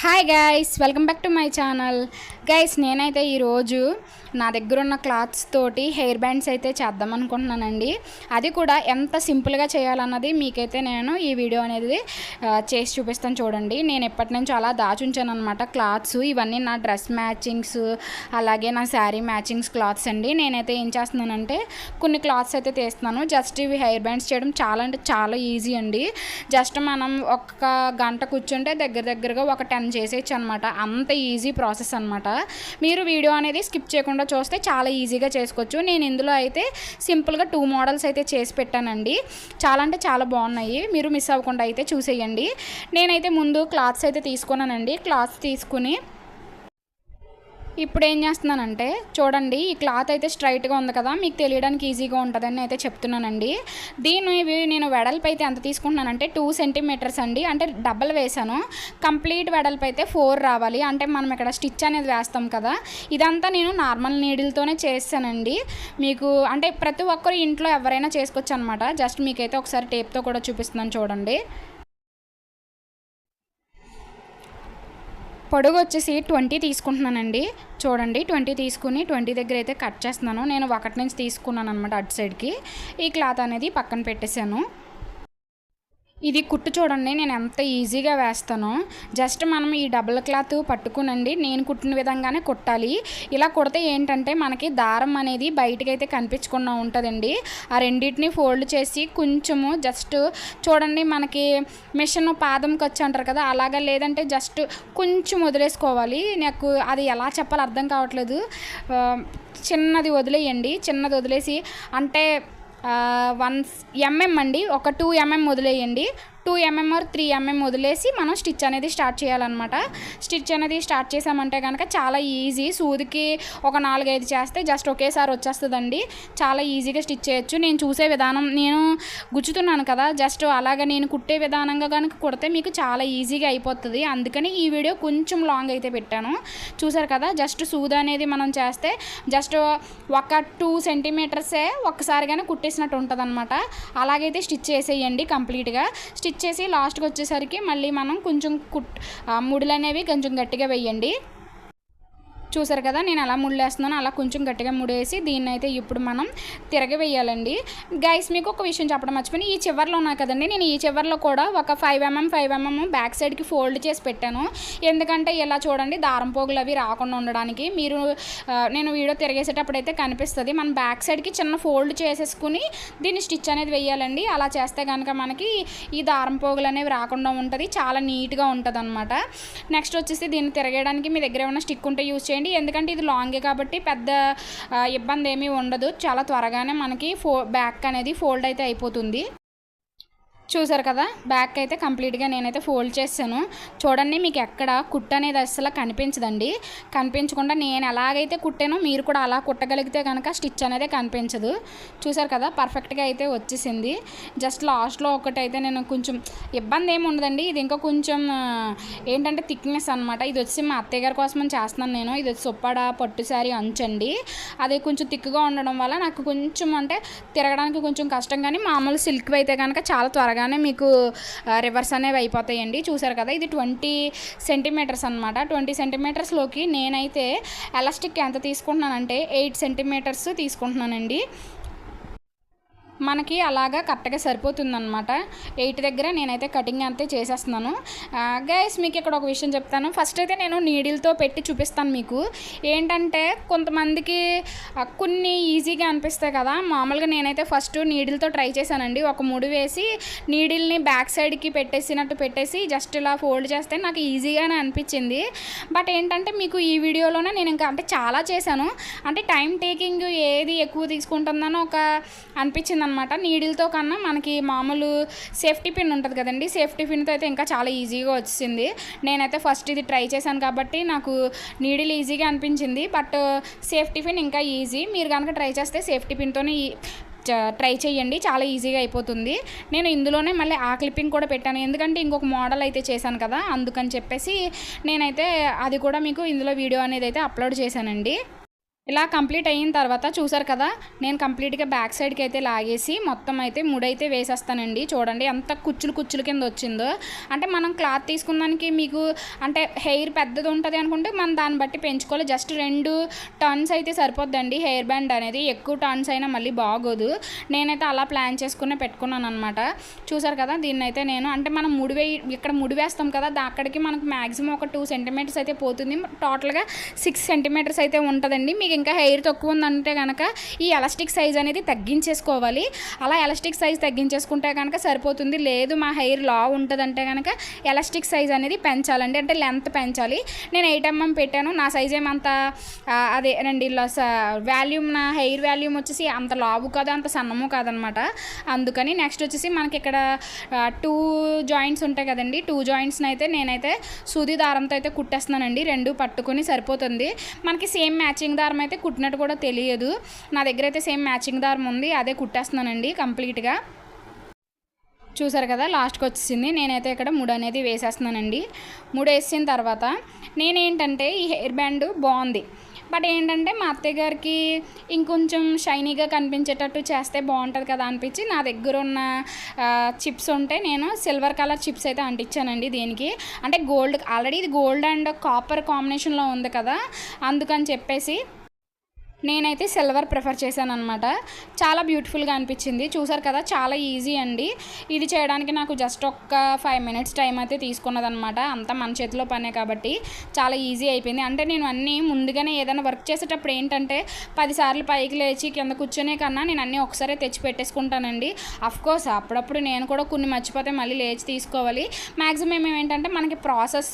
Hi guys welcome back to my channel guys నేనైతే ఈరోజు నా దగ్గర ఉన్న క్లాత్స్ తోటి హెయిర్ బ్యాండ్స్ అయితే చేద్దాం అనుకుంటున్నానండి. అది కూడా ఎంత సింపుల్గా చేయాలన్నది మీకైతే నేను ఈ వీడియో అనేది చేసి చూపిస్తాను చూడండి. నేను ఎప్పటి నుంచో అలా దాచుంచాను అనమాట క్లాత్స్ ఇవన్నీ నా డ్రెస్ మ్యాచింగ్స్ అలాగే నా శారీ మ్యాచింగ్స్ క్లాత్స్ అండి. నేనైతే ఏం చేస్తున్నానంటే కొన్ని క్లాత్స్ అయితే తీస్తున్నాను. జస్ట్ ఇవి హెయిర్ బ్యాండ్స్ చేయడం చాలా అంటే చాలా ఈజీ అండి. జస్ట్ మనం ఒక్క గంట కూర్చుంటే దగ్గర దగ్గరగా ఒక టెన్ చేసేయచ్చు అనమాట అంత ఈజీ ప్రాసెస్ అనమాట. మీరు వీడియో అనేది స్కిప్ చేయకుండా చూస్తే చాలా ఈజీగా చేసుకోవచ్చు. నేను ఇందులో అయితే సింపుల్గా టూ మోడల్స్ అయితే చేసి పెట్టానండి. చాలా అంటే చాలా బాగున్నాయి. మీరు మిస్ అవ్వకుండా అయితే చూసేయండి. నేనైతే ముందు క్లాత్స్ అయితే తీసుకున్నానండి. క్లాత్స్ తీసుకుని ఇప్పుడు ఏం చేస్తున్నానంటే చూడండి ఈ క్లాత్ అయితే స్ట్రైట్గా ఉంది కదా మీకు తెలియడానికి ఈజీగా ఉంటుందని అయితే చెప్తున్నానండి. దీని ఇవి నేను వెడల్పు అయితే ఎంత తీసుకుంటున్నానంటే టూ సెంటీమీటర్స్ అండి. అంటే డబ్బులు వేసాను కంప్లీట్ వెడల్పు అయితే ఫోర్ రావాలి. అంటే మనం ఇక్కడ స్టిచ్ అనేది వేస్తాం కదా ఇదంతా నేను నార్మల్ నీడిల్తోనే చేస్తానండి మీకు అంటే ప్రతి ఒక్కరు ఇంట్లో ఎవరైనా చేసుకోవచ్చు అనమాట జస్ట్ మీకైతే ఒకసారి టేప్తో కూడా చూపిస్తున్నాను చూడండి. పొడుగు వచ్చేసి ట్వంటీ తీసుకుంటున్నానండి. చూడండి ట్వంటీ తీసుకుని ట్వంటీ దగ్గర అయితే కట్ చేస్తున్నాను. నేను ఒకటి నుంచి తీసుకున్నాను అనమాట అటు సైడ్కి. ఈ క్లాత్ అనేది పక్కన పెట్టేశాను. ఇది కుట్టు చూడండి నేను ఎంత ఈజీగా వేస్తానో. జస్ట్ మనం ఈ డబుల్ క్లాత్ పట్టుకునండి నేను కుట్టిన విధంగానే కుట్టాలి. ఇలా కుడితే ఏంటంటే మనకి దారం అనేది బయటకైతే అయితే కనిపించకుండా ఉంటుందండి. ఆ రెండింటిని ఫోల్డ్ చేసి కొంచెము జస్ట్ చూడండి మనకి మిషన్ పాదం ఖర్చు అంటారు కదా అలాగా లేదంటే జస్ట్ కొంచెం వదిలేసుకోవాలి. నాకు అది ఎలా చెప్పాలో అర్థం కావట్లేదు. చిన్నది వదిలేయండి. చిన్నది వదిలేసి అంటే వన్ ఎంఎం అండి ఒక టూ ఎంఎం వదిలేయండి. Two M M or three M M వదిలేసి మనం స్టిచ్ అనేది స్టార్ట్ చేయాలన్నమాట. స్టిచ్ అనేది స్టార్ట్ చేసామంటే కనుక చాలా ఈజీ. సూదికి ఒక నాలుగైదు చేస్తే జస్ట్ ఒకేసారి వచ్చేస్తుందండి. చాలా ఈజీగా స్టిచ్ చేయొచ్చు. నేను చూసే విధానం నేను గుచ్చుతున్నాను కదా జస్ట్ అలాగ నేను కుట్టే విధానంగా కనుక కుడితే మీకు చాలా ఈజీగా అయిపోతుంది. అందుకని ఈ వీడియో కొంచెం లాంగ్ అయితే పెట్టాను. చూసారు కదా జస్ట్ సూది అనేది మనం చేస్తే జస్ట్ ఒక టూ సెంటీమీటర్సే ఒక్కసారిగానే కుట్టేసినట్టు ఉంటుంది అనమాట అలాగైతే స్టిచ్ చేసేయండి కంప్లీట్గా. స్టిచ్ చేసి లాస్ట్కి వచ్చేసరికి మళ్ళీ మనం కొంచెం కుట్ ముడులు అనేవి కొంచెం గట్టిగా వేయండి. చూసారు కదా నేను అలా ముళ్ళేస్తున్నాను అలా కొంచెం గట్టిగా ముడేసి దీన్ని అయితే ఇప్పుడు మనం తిరగవేయాలండి. గైస్ మీకు ఒక విషయం చెప్పడం మర్చిపోయి ఈ చివర్లో ఉన్నాయి కదండి నేను ఈ చివర్లో కూడా ఒక five M M five M M back సైడ్కి ఫోల్డ్ చేసి పెట్టాను. ఎందుకంటే ఇలా చూడండి దారం పోగులు అవి రాకుండా ఉండడానికి మీరు నేను వీడియో తిరిగేసేటప్పుడు అయితే కనిపిస్తుంది. మనం బ్యాక్ సైడ్కి చిన్న ఫోల్డ్ చేసేసుకుని దీన్ని స్టిచ్ అనేది వేయాలండి. అలా చేస్తే కనుక మనకి ఈ దారం పోగులు అనేవి రాకుండా ఉంటుంది. చాలా నీట్గా ఉంటుంది అనమాట నెక్స్ట్ వచ్చేసి దీన్ని తిరగడానికి మీ దగ్గర ఏమైనా స్టిక్ ఉంటే యూజ్ చేయండి. ఎందుకంటే ఇది లాంగే కాబట్టి పెద్ద ఇబ్బంది ఏమీ ఉండదు. చాలా త్వరగానే మనకి ఫో బ్యాక్ అనేది ఫోల్డ్ అయితే అయిపోతుంది. చూసారు కదా? బ్యాక్ అయితే కంప్లీట్గా నేనైతే ఫోల్డ్ చేశాను. చూడండి మీకు ఎక్కడ కుట్ట అనేది అసలు కనిపించదండి. కనిపించకుండా నేను ఎలాగైతే కుట్టానో మీరు కూడా అలా కుట్టగలిగితే కనుక స్టిచ్ అనేది కనిపించదు. చూసారు కదా? పర్ఫెక్ట్గా అయితే వచ్చేసింది. జస్ట్ లాస్ట్లో ఒకటి అయితే నేను కొంచెం ఇబ్బంది ఏమి ఉండదండి. ఇది ఇంకా కొంచెం ఏంటంటే థిక్నెస్ అనమాట ఇది వచ్చి మా అత్తయ్య గారి కోసం చేస్తున్నాను నేను. ఇది వచ్చి సొప్పాడ పట్టు శారీ అంచండి అది కొంచెం థిక్గా ఉండడం వల్ల నాకు కొంచెం అంటే తిరగడానికి కొంచెం కష్టం. కానీ మామూలు సిల్క్ అయితే కనుక చాలా త్వరగా రాగానే మీకు రివర్స్ అనేవి అయిపోతాయండి. చూసారు కదా ఇది ట్వంటీ సెంటీమీటర్స్ అనమాట ట్వంటీ సెంటీమీటర్స్లోకి నేనైతే ఎలాస్టిక్ ఎంత తీసుకుంటున్నానంటే ఎయిట్ సెంటీమీటర్స్ తీసుకుంటున్నానండి. మనకి అలాగా కరెక్ట్గా సరిపోతుందన్నమాట. ఎయిట్ దగ్గర నేనైతే కటింగ్ అంతే చేసేస్తున్నాను. గైస్ మీకు ఇక్కడ ఒక విషయం చెప్తాను. ఫస్ట్ అయితే నేను నీడిల్తో పెట్టి చూపిస్తాను మీకు. ఏంటంటే కొంతమందికి కొన్ని ఈజీగా అనిపిస్తాయి కదా. మామూలుగా నేనైతే ఫస్ట్ నీడిల్తో ట్రై చేశానండి. ఒక ముడి వేసి నీడిల్ని బ్యాక్ సైడ్కి పెట్టేసినట్టు పెట్టేసి జస్ట్ ఇలా ఫోల్డ్ చేస్తే నాకు ఈజీగానే అనిపించింది. బట్ ఏంటంటే మీకు ఈ వీడియోలోనే నేను ఇంకా అంటే చాలా చేశాను. అంటే టైం టేకింగ్ ఏది ఎక్కువ తీసుకుంటుందని ఒక అనిపించింది అనమాట. నీడిల్తో కన్నా మనకి మామూలు సేఫ్టీ పిన్ ఉంటుంది కదండి. సేఫ్టీ పిన్తో అయితే ఇంకా చాలా ఈజీగా వచ్చింది. నేనైతే ఫస్ట్ ఇది ట్రై చేశాను కాబట్టి నాకు నీడిల్ ఈజీగా అనిపించింది. బట్ సేఫ్టీ పిన్ ఇంకా ఈజీ. మీరు కనుక ట్రై చేస్తే సేఫ్టీ పిన్తోనే ట్రై చేయండి. చాలా ఈజీగా అయిపోతుంది. నేను ఇందులోనే మళ్ళీ ఆ క్లిప్పింగ్ కూడా పెట్టాను. ఎందుకంటే ఇంకొక మోడల్ అయితే చేశాను కదా అందుకని చెప్పేసి నేనైతే అది కూడా మీకు ఇందులో వీడియో అనేది అయితే అప్లోడ్ చేశానండి. ఇలా కంప్లీట్ అయిన తర్వాత చూసారు కదా నేను కంప్లీట్గా బ్యాక్ సైడ్కి అయితే లాగేసి మొత్తం అయితే ముడైతే వేసేస్తానండి. చూడండి ఎంత కుచ్చులు కుచ్చులు కింద వచ్చిందో. అంటే మనం క్లాత్ తీసుకున్నానికి మీకు అంటే హెయిర్ పెద్దది ఉంటుంది అనుకుంటే మనం దాన్ని బట్టి పెంచుకోవాలి. జస్ట్ రెండు టర్న్స్ అయితే సరిపోద్దండి. హెయిర్ బ్యాండ్ అనేది ఎక్కువ టర్న్స్ అయినా మళ్ళీ బాగోదు. నేనైతే అలా ప్లాన్ చేసుకునే పెట్టుకున్నాను అనమాట చూసారు కదా దీన్ని అయితే నేను అంటే మనం ముడి వేయి ఇక్కడ ముడి వేస్తాం కదా అక్కడికి మనకు మ్యాక్సిమం ఒక టూ సెంటీమీటర్స్ అయితే పోతుంది. టోటల్గా సిక్స్ సెంటీమీటర్స్ అయితే ఉంటుందండి. మీకు ఇంకా హెయిర్ తక్కువ ఉందంటే కనుక ఈ ఎలాస్టిక్ సైజ్ అనేది తగ్గించేసుకోవాలి. అలా ఎలాస్టిక్ సైజ్ తగ్గించేసుకుంటే కనుక సరిపోతుంది. లేదు మా హెయిర్ లా ఉంటుందంటే కనుక ఎలాస్టిక్ సైజ్ అనేది పెంచాలండి. అంటే లెంత్ పెంచాలి. నేను ఎయిట్ ఎంఎం పెట్టాను. నా సైజ్ ఏమంత అదే రండి ఇలా వాల్యూమ్ నా హెయిర్ వాల్యూమ్ వచ్చేసి అంత లావు కాదు అంత సన్నము కాదనమాట. అందుకని నెక్స్ట్ వచ్చేసి మనకి ఇక్కడ టూ జాయింట్స్ ఉంటాయి కదండి. టూ జాయింట్స్ని అయితే నేనైతే సూది దారంతో అయితే కుట్టేస్తున్నానండి. రెండు పట్టుకొని సరిపోతుంది. మనకి సేమ్ మ్యాచింగ్ దారం అయితే కుట్టినట్టు కూడా తెలియదు. నా దగ్గర అయితే సేమ్ మ్యాచింగ్ దారం ఉంది. అదే కుట్టేస్తున్నానండి కంప్లీట్గా. చూసారు కదా లాస్ట్కి వచ్చేసింది. నేనైతే ఇక్కడ మూడు అనేది వేసేస్తున్నానండి. మూడు వేసిన తర్వాత నేనేంటంటే ఈ హెయిర్ బ్యాండ్ బాగుంది. బట్ ఏంటంటే మా అత్తయ్య గారికి ఇంకొంచెం షైనీగా కనిపించేటట్టు చేస్తే బాగుంటుంది కదా అనిపించి నా దగ్గర ఉన్న చిప్స్ ఉంటే నేను సిల్వర్ కలర్ చిప్స్ అయితే అంటించానండి దీనికి. అంటే గోల్డ్ ఆల్రెడీ ఇది గోల్డ్ అండ్ కాపర్ కాంబినేషన్లో ఉంది కదా అందుకని చెప్పేసి నేనైతే సిల్వర్ ప్రిఫర్ చేశాను అనమాట చాలా బ్యూటిఫుల్గా అనిపించింది. చూసారు కదా చాలా ఈజీ అండి. ఇది చేయడానికి నాకు జస్ట్ ఒక్క ఫైవ్ మినిట్స్ టైం అయితే తీసుకున్నదనమాట అంతా మన చేతిలో పనే కాబట్టి చాలా ఈజీ అయిపోయింది. అంటే నేను అన్నీ ముందుగానే ఏదైనా వర్క్ చేసేటప్పుడు ఏంటంటే పదిసార్లు పైకి లేచి కింద కూర్చొనే కన్నా నేను అన్నీ ఒకసారి తెచ్చి పెట్టేసుకుంటానండి. కోర్స్ అప్పుడప్పుడు నేను కూడా కొన్ని మర్చిపోతే మళ్ళీ లేచి తీసుకోవాలి. మ్యాక్సిమం ఏంటంటే మనకి ప్రాసెస్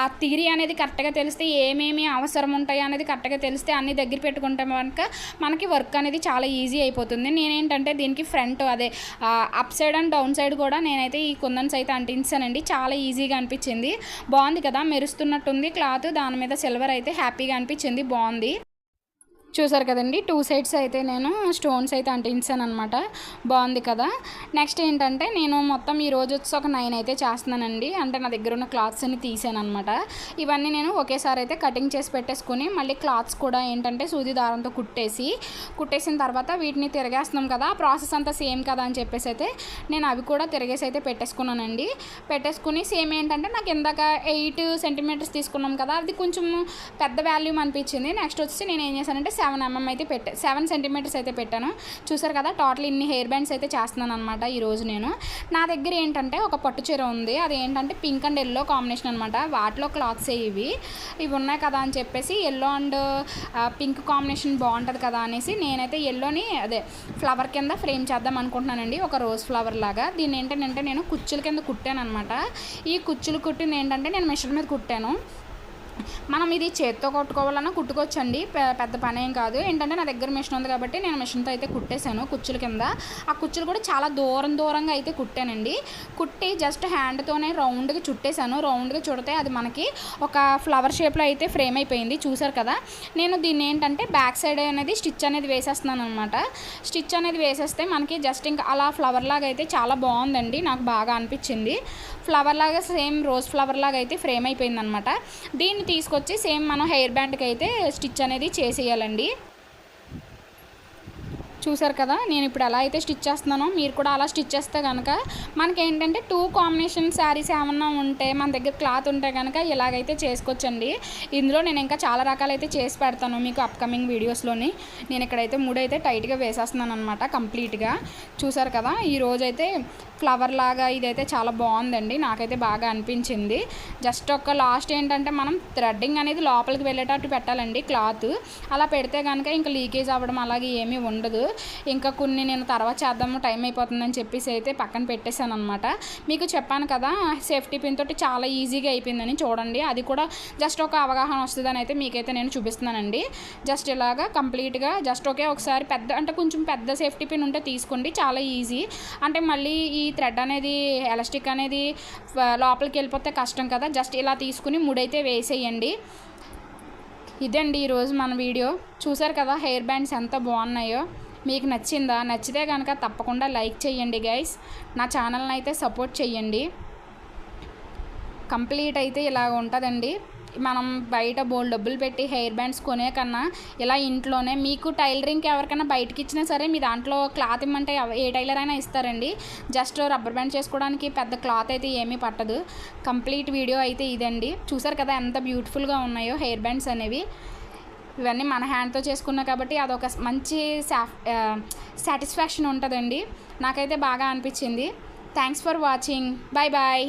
ఆ థియరీ అనేది కరెక్ట్గా తెలిస్తే ఏమేమి అవసరం ఉంటాయి అనేది కరెక్ట్గా తెలిస్తే అన్ని దగ్గర పెట్టుకుంటాం కనుక మనకి వర్క్ అనేది చాలా ఈజీ అయిపోతుంది. నేనేంటంటే దీనికి ఫ్రంట్ అదే up side and down side కూడా నేనైతే ఈ కుందన్స్ అయితే అంటించానండి. చాలా ఈజీగా అనిపించింది. బాగుంది కదా మెరుస్తున్నట్టుంది క్లాత్. దాని మీద సిల్వర్ అయితే హ్యాపీగా అనిపించింది. బాగుంది. చూసారు కదండి. టూ సైడ్స్ అయితే నేను స్టోన్స్ అయితే అంటించాను అనమాట బాగుంది కదా. నెక్స్ట్ ఏంటంటే నేను మొత్తం ఈ రోజు వచ్చి ఒక నైన్ అయితే చేస్తున్నానండి. అంటే నా దగ్గర ఉన్న క్లాత్స్ అన్ని తీసాను అనమాట ఇవన్నీ నేను ఒకేసారి అయితే కటింగ్ చేసి పెట్టేసుకుని మళ్ళీ క్లాత్స్ కూడా ఏంటంటే సూది దారంతో కుట్టేసి కుట్టేసిన తర్వాత వీటిని తిరగేస్తున్నాం కదా. ఆ ప్రాసెస్ అంతా సేమ్ కదా అని చెప్పేసి అయితే నేను అవి కూడా తిరిగేసి అయితే పెట్టేసుకున్నానండి. పెట్టేసుకుని సేమ్ ఏంటంటే నాకు ఇందాక ఎయిట్ సెంటీమీటర్స్ తీసుకున్నాం కదా. అది కొంచెం పెద్ద వాల్యూమ్ అనిపించింది. నెక్స్ట్ వచ్చి నేను ఏం చేశానంటే సెవెన్ ఎంఎం mm అయితే పెట్టా. సెవెన్ సెంటీమీటర్స్ అయితే పెట్టాను. చూసారు కదా టోటల్ ఇన్ని హెయిర్ బ్యాండ్స్ అయితే చేస్తున్నాను అనమాట ఈరోజు నేను. నా దగ్గర ఏంటంటే ఒక పట్టు చీర ఉంది. అది ఏంటంటే పింక్ అండ్ ఎల్లో కాంబినేషన్ అనమాట వాటిలో క్లాత్స్ ఇవి. ఇవి ఉన్నాయి కదా అని చెప్పేసి ఎల్లో అండ్ పింక్ కాంబినేషన్ బాగుంటుంది కదా అనేసి నేనైతే ఎల్లోని అదే ఫ్లవర్ కింద ఫ్రేమ్ చేద్దాం అనుకుంటున్నానండి. ఒక రోజ్ ఫ్లవర్ లాగా. దీన్ని ఏంటంటే నేను కుచ్చుల కింద కుట్టాను అనమాట ఈ కుచ్చులు కుట్టింది ఏంటంటే నేను మిషన్ మీద కుట్టాను. మనం ఇది చేత్తో కొట్టుకోవాలన్నా కుట్టుకోవచ్చండి. పెద్ద పని ఏం కాదు. ఏంటంటే నా దగ్గర మిషన్ ఉంది కాబట్టి నేను మిషన్తో అయితే కుట్టేశాను కుచ్చుల కింద. ఆ కుచ్చులు కూడా చాలా దూరం దూరంగా అయితే కుట్టానండి. కుట్టి జస్ట్ హ్యాండ్తోనే రౌండ్గా చుట్టేశాను. రౌండ్గా చుడితే అది మనకి ఒక ఫ్లవర్ షేప్లో అయితే ఫ్రేమ్ అయిపోయింది. చూసారు కదా? నేను దీన్ని ఏంటంటే బ్యాక్ సైడ్ అనేది స్టిచ్ అనేది వేసేస్తున్నాను అనమాట స్టిచ్ అనేది వేసేస్తే మనకి జస్ట్ ఇంకా అలా ఫ్లవర్ లాగా అయితే చాలా బాగుందండి. నాకు బాగా అనిపించింది. ఫ్లవర్ లాగా సేమ్ రోజ్ ఫ్లవర్ లాగా అయితే ఫ్రేమ్ అయిపోయింది అనమాట దీన్ని తీసుకొచ్చి సేమ్ మనం హెయిర్ బ్యాండ్కి అయితే స్టిచ్ అనేది చేసేయాలండి. చూసారు కదా నేను ఇప్పుడు ఎలా అయితే స్టిచ్ చేస్తున్నానో మీరు కూడా అలా స్టిచ్ చేస్తే కనుక మనకి ఏంటంటే టూ కాంబినేషన్ శారీస్ ఏమన్నా ఉంటే మన దగ్గర క్లాత్ ఉంటే కనుక ఇలాగైతే చేసుకోవచ్చండి. ఇందులో నేను ఇంకా చాలా రకాలైతే చేసి పెడతాను మీకు అప్కమింగ్ వీడియోస్లోని. నేను ఇక్కడైతే మూడు టైట్గా వేసేస్తున్నాను అనమాట కంప్లీట్గా. చూసారు కదా ఈరోజైతే ఫ్లవర్ లాగా ఇదైతే చాలా బాగుందండి నాకైతే బాగా అనిపించింది. జస్ట్ ఒక లాస్ట్ ఏంటంటే మనం థ్రెడ్డింగ్ అనేది లోపలికి వెళ్ళేటట్టు పెట్టాలండి క్లాత్. అలా పెడితే కనుక ఇంకా లీకేజ్ అవ్వడం అలాగే ఏమీ ఉండదు. ఇంకా కొన్ని నేను తర్వాత చేద్దాము టైం అయిపోతుందని చెప్పేసి అయితే పక్కన పెట్టేశాను అనమాట మీకు చెప్పాను కదా సేఫ్టీ పిన్ తోటి చాలా ఈజీగా అయిపోయిందని చూడండి. అది కూడా జస్ట్ ఒక అవగాహన వస్తుందని అయితే మీకైతే నేను చూపిస్తున్నానండి. జస్ట్ ఇలాగా కంప్లీట్గా జస్ట్ ఒకే ఒకసారి పెద్ద అంటే కొంచెం పెద్ద సేఫ్టీ పిన్ ఉంటే తీసుకోండి చాలా ఈజీ. అంటే మళ్ళీ ఈ థ్రెడ్ అనేది ఎలాస్టిక్ అనేది లోపలికి వెళ్ళిపోతే కష్టం కదా జస్ట్ ఇలా తీసుకుని ముడైతే వేసేయండి. ఇదండి ఈరోజు మన వీడియో. చూసారు కదా హెయిర్ బ్యాండ్స్ ఎంత బాగున్నాయో. మీకు నచ్చిందా? నచ్చితే కనుక తప్పకుండా లైక్ చేయండి గైస్. నా ఛానల్ని అయితే సపోర్ట్ చేయండి. కంప్లీట్ అయితే ఇలా ఉంటుందండి. మనం బయట బోల్ డబ్బులు పెట్టి హెయిర్ బ్యాండ్స్ కొనే కన్నా ఇలా ఇంట్లోనే మీకు టైలరింగ్కి ఎవరికైనా బయటకి ఇచ్చినా సరే మీ దాంట్లో క్లాత్ ఇమ్మంటే ఏ టైలర్ అయినా ఇస్తారండి. జస్ట్ రబ్బర్ బ్యాండ్ చేసుకోవడానికి పెద్ద క్లాత్ అయితే ఏమీ పట్టదు. కంప్లీట్ వీడియో అయితే ఇదండి. చూసారు కదా ఎంత బ్యూటిఫుల్గా ఉన్నాయో హెయిర్ బ్యాండ్స్ అనేవి. ఇవన్నీ మన హ్యాండ్తో చేసుకున్నా కాబట్టి అదొక మంచి సాటిస్ఫాక్షన్ ఉంటుందండి. నాకైతే బాగా అనిపించింది. Thanks for watching bye bye